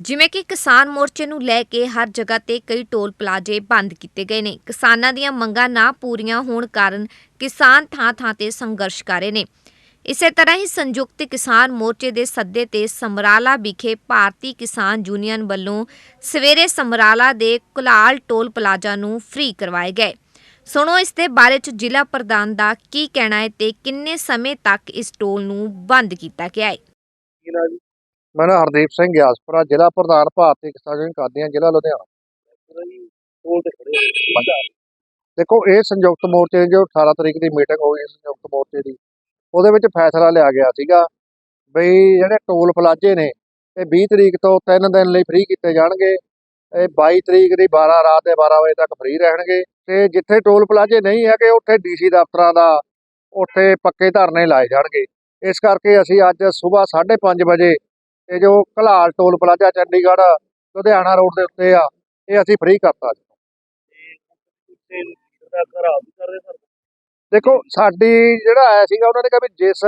ਜਿਵੇਂ ਕਿ ਕਿਸਾਨ ਮੋਰਚੇ ਨੂੰ ਲੈ ਕੇ ਹਰ ਜਗ੍ਹਾ ਤੇ ਕਈ ਟੋਲ ਪਲਾਜ਼ੇ ਬੰਦ ਕੀਤੇ ਗਏ ਨੇ। ਕਿਸਾਨਾਂ ਦੀਆਂ ਮੰਗਾਂ ਨਾ ਪੂਰੀਆਂ ਹੋਣ ਕਾਰਨ ਕਿਸਾਨ ਥਾਂ-ਥਾਂ ਤੇ ਸੰਘਰਸ਼ ਕਰ ਰਹੇ ਨੇ। ਇਸੇ ਤਰ੍ਹਾਂ ਹੀ ਸੰਯੁਕਤ ਕਿਸਾਨ ਮੋਰਚੇ ਦੇ ਸੱਦੇ ਤੇ ਸਮਰਾਲਾ ਵਿਖੇ ਭਾਰਤੀ ਕਿਸਾਨ ਯੂਨੀਅਨ ਵੱਲੋਂ ਸਵੇਰੇ ਸਮਰਾਲਾ ਦੇ ਕੁਲਾਲ ਟੋਲ ਪਲਾਜ਼ਾ ਨੂੰ ਫ੍ਰੀ ਕਰਵਾਏ ਗਏ। ਸੁਣੋ, ਇਸ ਦੇ ਬਾਰੇ ਚ ਜ਼ਿਲ੍ਹਾ ਪ੍ਰਧਾਨ ਦਾ ਕੀ ਕਹਿਣਾ ਹੈ ਤੇ ਕਿੰਨੇ ਸਮੇਂ ਤੱਕ ਇਸ ਟੋਲ ਨੂੰ ਬੰਦ ਕੀਤਾ ਗਿਆ ਹੈ? ਮੈਂ ਨਾ ਹਰਦੀਪ ਸਿੰਘ ਗਿਆਸਪੁਰਾ, ਜ਼ਿਲ੍ਹਾ ਪ੍ਰਧਾਨ ਭਾਰਤੀ ਕਿਸਾਨ ਯੂਨੀਅਨ ਕਾਦੀਆਂ, ਜ਼ਿਲ੍ਹਾ ਲੁਧਿਆਣਾ। ਦੇਖੋ, ਇਹ ਸੰਯੁਕਤ ਮੋਰਚੇ ਦੀ ਜੋ 18 ਤਰੀਕ ਦੀ ਮੀਟਿੰਗ ਹੋਈ, ਸੰਯੁਕਤ ਮੋਰਚੇ ਦੀ, ਉਹਦੇ ਵਿੱਚ ਫੈਸਲਾ ਲਿਆ ਗਿਆ ਸੀਗਾ ਬਈ ਜਿਹੜੇ ਟੋਲ ਪਲਾਜ਼ੇ ਨੇ, ਇਹ 20 ਤਰੀਕ ਤੋਂ 3 ਦਿਨ ਲਈ ਫ੍ਰੀ ਕੀਤੇ ਜਾਣਗੇ। ਇਹ 22 ਤਰੀਕ ਦੀ 12 ਰਾਤ ਦੇ 12 ਵਜੇ ਤੱਕ ਫ੍ਰੀ ਰਹਿਣਗੇ। ਤੇ ਜਿੱਥੇ ਟੋਲ ਪਲਾਜ਼ੇ ਨਹੀਂ ਹੈਗੇ, ਉੱਥੇ ਡੀਸੀ ਦਫ਼ਤਰਾਂ ਦਾ, ਉੱਥੇ ਪੱਕੇ ਧਰਨੇ ਲਾਏ ਜਾਣਗੇ। ਇਸ ਕਰਕੇ ਅਸੀਂ ਅੱਜ ਸਵੇਰ 5:30 ਵਜੇ ਇਹ ਜੋ Ghulal toll plaza Chandigarh, Ludhiana road ਦੇ ਉੱਤੇ ਆ, ਇਹ ਅਸੀਂ ਫ੍ਰੀ ਕਰਤਾ ਜੀ। ਦੇਖੋ, ਸਾਡੀ ਜਿਹੜਾ ਆਇਆ ਸੀਗਾ, ਉਹਨਾਂ ਨੇ ਕਿਹਾ ਵੀ ਜਿਸ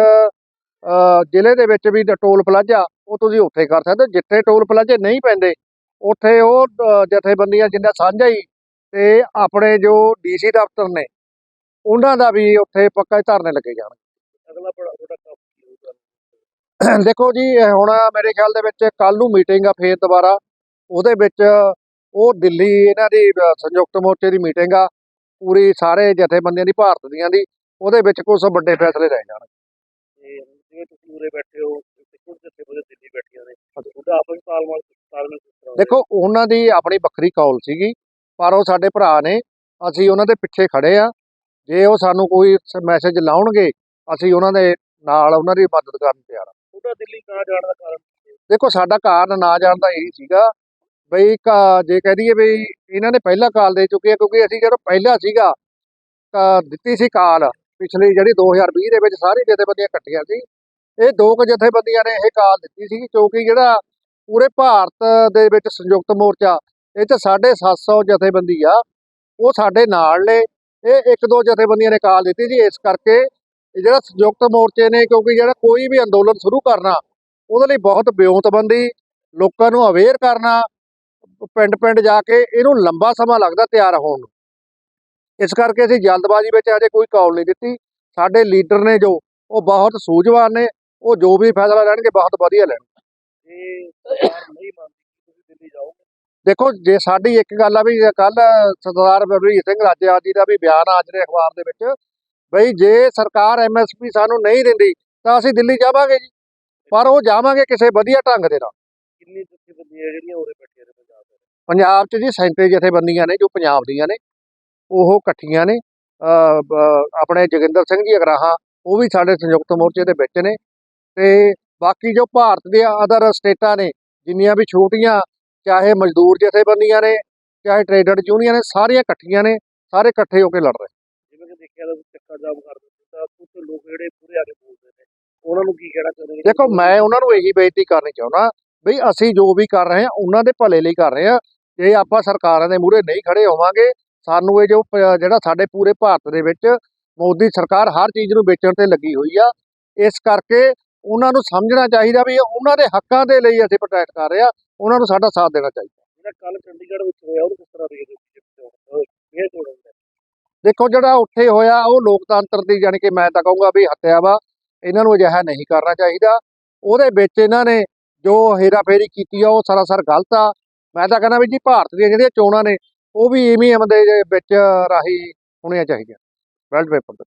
ਜ਼ਿਲ੍ਹੇ ਦੇ ਵਿੱਚ ਵੀ ਟੋਲ ਪਲਾਜ਼ਾ, ਉਹ ਤੁਸੀਂ ਉੱਥੇ ਕਰ ਸਕਦੇ ਜਿੱਥੇ ਟੋਲ ਪਲਾਜ਼ੇ ਨਹੀਂ ਪੈਂਦੇ, ਉੱਥੇ ਉਹ ਜਥੇਬੰਦੀਆਂ ਜਿੰਨਾ ਸਾਂਝਾ ਹੀ ਤੇ ਆਪਣੇ ਜੋ ਡੀਸੀ ਦਫ਼ਤਰ ਨੇ, ਉਹਨਾਂ ਦਾ ਵੀ ਉੱਥੇ ਪੱਕਾ ਧਰਨੇ ਲੱਗੇ ਜਾਣਗੇ। ਅਗਲਾ ਦੇਖੋ ਜੀ ਹੁਣ ਮੇਰੇ ਖਿਆਲ ਦੇ ਵਿੱਚ ਕੱਲ ਨੂੰ ਮੀਟਿੰਗ ਆ ਫੇਰ ਦੁਬਾਰਾ। ਉਹਦੇ ਵਿੱਚ ਉਹ ਦਿੱਲੀ ਇਹਨਾਂ ਦੀ ਸੰਯੁਕਤ ਮੋਰਚੇ ਦੀ ਮੀਟਿੰਗ ਆ। ਪੂਰੀ ਸਾਰੇ ਜਥੇਬੰਦੀਆਂ ਦੀ ਭਾਰਤ ਦੀਆਂ ਦੀ। ਉਹਦੇ ਵਿੱਚ ਕੁਝ ਵੱਡੇ ਫੈਸਲੇ ਲੈ ਜਾਣਗੇ ਜਿਵੇਂ ਤੁਸੀਂ ਉਰੇ ਬੈਠੇ ਹੋ ਤੇ ਕੁਝ ਜਿੱਥੇ ਬੋਲੇ ਦਿੱਲੀ ਬੈਠੀਆਂ ਨੇ। ਤੁਹਾਡਾ ਆਪਸ ਵਿੱਚ ਤਾਲਮੇਲ ਤਾਲਮੇਲ ਕਿਸ ਤਰ੍ਹਾਂ ਦਾ ਦੇਖੋ ਉਹਨਾਂ ਦੀ ਆਪਣੀ ਵੱਖਰੀ ਕੌਲ ਸੀਗੀ ਪਰ ਉਹ ਸਾਡੇ ਭਰਾ ਨੇ। ਅਸੀਂ ਉਹਨਾਂ ਦੇ ਪਿੱਛੇ ਖੜੇ ਆ। ਜੇ ਉਹ ਸਾਨੂੰ ਕੋਈ ਮੈਸੇਜ ਲਾਉਣਗੇ ਅਸੀਂ ਉਹਨਾਂ ਦੇ ਨਾਲ ਉਹਨਾਂ ਦੀ ਮਦਦ ਕਰਨ ਤਿਆਰ ਆ। ਤੁਹਾਡਾ ਦਿੱਲੀ ਨਾ ਜਾਣ ਦਾ ਕਾਰਨ ਦੇਖੋ, ਸਾਡਾ ਕਾਰਨ ਨਾ ਜਾਣ ਦਾ ਇਹੀ ਸੀਗਾ। ਬਈ ਜੇ ਕਹਿ ਦਈਏ ਵੀ ਇਹਨਾਂ ਨੇ ਪਹਿਲਾਂ ਕਾਲ ਦੇ ਚੁੱਕੇ ਆ, ਕਿਉਂਕਿ ਅਸੀਂ ਜਦੋਂ ਪਹਿਲਾਂ ਸੀਗਾ ਦਿੱਤੀ ਸੀ ਕਾਲ ਪਿਛਲੀ ਜਿਹੜੀ 2020 ਦੇ ਵਿੱਚ ਸਾਰੀ ਜਥੇਬੰਦੀਆਂ ਇਕੱਠੀਆਂ ਸੀ। ਇਹ ਦੋ ਕੁ ਜਥੇਬੰਦੀਆਂ ਨੇ ਇਹ ਕਾਲ ਦਿੱਤੀ ਸੀ, ਕਿਉਂਕਿ ਜਿਹੜਾ ਪੂਰੇ ਭਾਰਤ ਦੇ ਵਿੱਚ ਸੰਯੁਕਤ ਮੋਰਚਾ, ਇਹ ਚ 750 ਜਥੇਬੰਦੀ ਆ, ਉਹ ਸਾਡੇ ਨਾਲ ਨੇ। ਇਹ ਇੱਕ ਦੋ ਜਥੇਬੰਦੀਆਂ ਨੇ ਕਾਲ ਦਿੱਤੀ ਜੀ ਇਸ ਕਰਕੇ ਇਹ ਜਿਹੜਾ ਸੰਯੁਕਤ ਮੋਰਚੇ ਨੇ ਕਿਉਂਕਿ ਜਿਹੜਾ ਕੋਈ ਵੀ ਅੰਦੋਲਨ ਸ਼ੁਰੂ ਕਰਨਾ ਉਹਦੇ ਲਈ ਬਹੁਤ ਬਿਉਂਤਬੰਦੀ ਲੋਕਾਂ ਨੂੰ ਅਵੇਅਰ ਕਰਨਾ ਪਿੰਡ ਪਿੰਡ ਜਾ ਕੇ ਇਹਨੂੰ ਲੰਬਾ ਸਮਾਂ ਲੱਗਦਾ ਤਿਆਰ ਹੋਣ ਨੂੰ। ਇਸ ਕਰਕੇ ਅਸੀਂ ਜਲਦਬਾਜ਼ੀ ਵਿੱਚ ਅਜੇ ਕੋਈ ਕਾਲ ਨਹੀਂ ਦਿੱਤੀ। ਸਾਡੇ ਲੀਡਰ ਨੇ ਜੋ ਉਹ ਬਹੁਤ ਸੂਝਵਾਨ ਨੇ ਉਹ ਜੋ ਵੀ ਫੈਸਲਾ ਲੈਣਗੇ ਬਹੁਤ ਵਧੀਆ ਲੈਣ ਜੇ ਸਰਕਾਰ ਨਹੀਂ ਮੰਨਦੀ ਕਿ ਤੁਸੀਂ ਦਿੱਲੀ ਜਾਓਗੇ? ਦੇਖੋ ਜੇ ਸਾਡੀ ਇੱਕ ਗੱਲ ਆ ਵੀ ਕੱਲ ਸਰਦਾਰ ਬਲਵੀਰ ਸਿੰਘ ਰਾਜੇਵਾਲ ਜੀ ਦਾ ਵੀ ਬਿਆਨ ਆ ਅੱਜ ਦੇ ਅਖਬਾਰ ਦੇ ਵਿੱਚ ਬਈ ਜੇ ਸਰਕਾਰ ਐਮਐਸਪੀ ਸਾਨੂੰ ਨਹੀਂ ਦਿੰਦੀ ਤਾਂ ਅਸੀਂ ਦਿੱਲੀ ਜਾਵਾਂਗੇ ਜੀ। ਪਰ ਉਹ ਜਾਵਾਂਗੇ ਕਿਸੇ ਵਧੀਆ ਢੰਗ ਦੇ ਨਾਲ। ਕਿੰਨੀ ਜਥੇਬੰਦੀਆਂ ਜਿਹੜੀਆਂ ਉਰੇ ਬੈਠੀਆਂ ਨੇ ਪੰਜਾਬ ਦੇ? ਪੰਜਾਬ 'ਚ ਜੀ 37 ਜਥੇਬੰਦੀਆਂ ਨੇ ਜੋ ਪੰਜਾਬ ਦੀਆਂ ਨੇ ਉਹ ਇਕੱਠੀਆਂ ਨੇ। ਆਪਣੇ ਜੋਗਿੰਦਰ ਸਿੰਘ ਜੀ ਅਗਰਾਹਾਂ ਉਹ ਵੀ ਸਾਡੇ ਸੰਯੁਕਤ ਮੋਰਚੇ ਦੇ ਵਿੱਚ ਨੇ। ਤੇ ਬਾਕੀ ਜੋ ਭਾਰਤ ਦੇ ਅਦਰ ਸਟੇਟਾਂ ਨੇ ਜਿੰਨੀਆਂ ਵੀ ਛੋਟੀਆਂ ਚਾਹੇ ਮਜ਼ਦੂਰ ਜਥੇਬੰਦੀਆਂ ਨੇ ਚਾਹੇ ਟ੍ਰੇਡਰ ਯੂਨੀਅਨ ਨੇ ਸਾਰੀਆਂ ਇਕੱਠੀਆਂ ਨੇ ਸਾਰੇ ਇਕੱਠੇ ਹੋ ਕੇ ਲੜ ਰਹੇ ਦੇਖਿਆ ਤਾਂ ਚੱਕਾ ਜਾਮ ਕਰ ਦਿੰਦੇ ਤਾਂ ਕੁਝ ਲੋਕ ਜਿਹੜੇ ਪੂਰੇ ਆ ਕੇ ਬੋਲਦੇ ਨੇ। ਉਹਨਾਂ ਨੂੰ ਕੀ ਕਹਿਣਾ ਚਾਹੁੰਦੇ ਦੇਖੋ ਮੈਂ ਉਹਨਾਂ ਨੂੰ ਇਹੀ ਬੇਨਤੀ ਕਰਨੀ ਚਾਹੁੰਦਾ ਵੀ ਅਸੀਂ ਜੋ ਵੀ ਕਰ ਰਹੇ ਹਾਂ ਉਹਨਾਂ ਦੇ ਭਲੇ ਲਈ ਕਰ ਰਹੇ ਹਾਂ। ਜੇ ਆਪਾਂ ਸਰਕਾਰਾਂ ਦੇ ਮੂਹਰੇ ਨਹੀਂ ਖੜੇ ਹੋਵਾਂਗੇ ਸਾਨੂੰ ਇਹ ਜੋ ਜਿਹੜਾ ਸਾਡੇ ਪੂਰੇ ਭਾਰਤ ਦੇ ਵਿੱਚ ਮੋਦੀ ਸਰਕਾਰ ਹਰ ਚੀਜ਼ ਨੂੰ ਵੇਚਣ ਤੇ ਲੱਗੀ ਹੋਈ ਆ ਇਸ ਕਰਕੇ ਉਹਨਾਂ ਨੂੰ ਸਮਝਣਾ ਚਾਹੀਦਾ ਵੀ ਉਹਨਾਂ ਦੇ ਹੱਕਾਂ ਦੇ ਲਈ ਅਸੀਂ ਪ੍ਰੋਟੈਕਟ ਕਰ ਰਹੇ ਹਾਂ। ਉਹਨਾਂ ਨੂੰ ਸਾਡਾ ਸਾਥ ਦੇਣਾ ਚਾਹੀਦਾ। ਜਿਹੜਾ ਕੱਲ ਚੰਡੀਗੜ੍ਹ ਵਿੱਚ ਹੋਇਆ ਉਹਨੂੰ ਕਿਸ ਤਰ੍ਹਾਂ ਦੇਖਦੇ ਹੋ? ਦੇਖੋ ਜਿਹੜਾ ਉੱਥੇ ਹੋਇਆ, ਉਹ ਲੋਕਤੰਤਰ ਦੀ ਜਾਣੀ ਕਿ ਮੈਂ ਤਾਂ ਕਹੂੰਗਾ ਵੀ ਹੱਤਿਆ ਵਾ, ਇਹਨਾਂ ਨੂੰ ਅਜਿਹਾ ਨਹੀਂ ਕਰਨਾ ਚਾਹੀਦਾ। ਉਹਦੇ ਵਿੱਚ ਇਹਨਾਂ ਨੇ ਜੋ ਹੇਰਾਫੇਰੀ ਕੀਤੀ ਆ, ਉਹ ਸਰਾਸਰ ਗਲਤ ਆ। ਮੈਂ ਤਾਂ ਕਹਿੰਦਾ ਵੀ ਜੀ ਭਾਰਤ ਦੀਆਂ ਜਿਹੜੀਆਂ ਚੋਣਾਂ ਨੇ, ਉਹ ਵੀ ਈਵੀਐਮ ਦੇ ਵਿੱਚ ਰਾਹੀਂ ਹੋਣੀਆਂ ਚਾਹੀਦੀਆਂ। ਵੈਲਟ ਪੇਪਰ ਤੇ।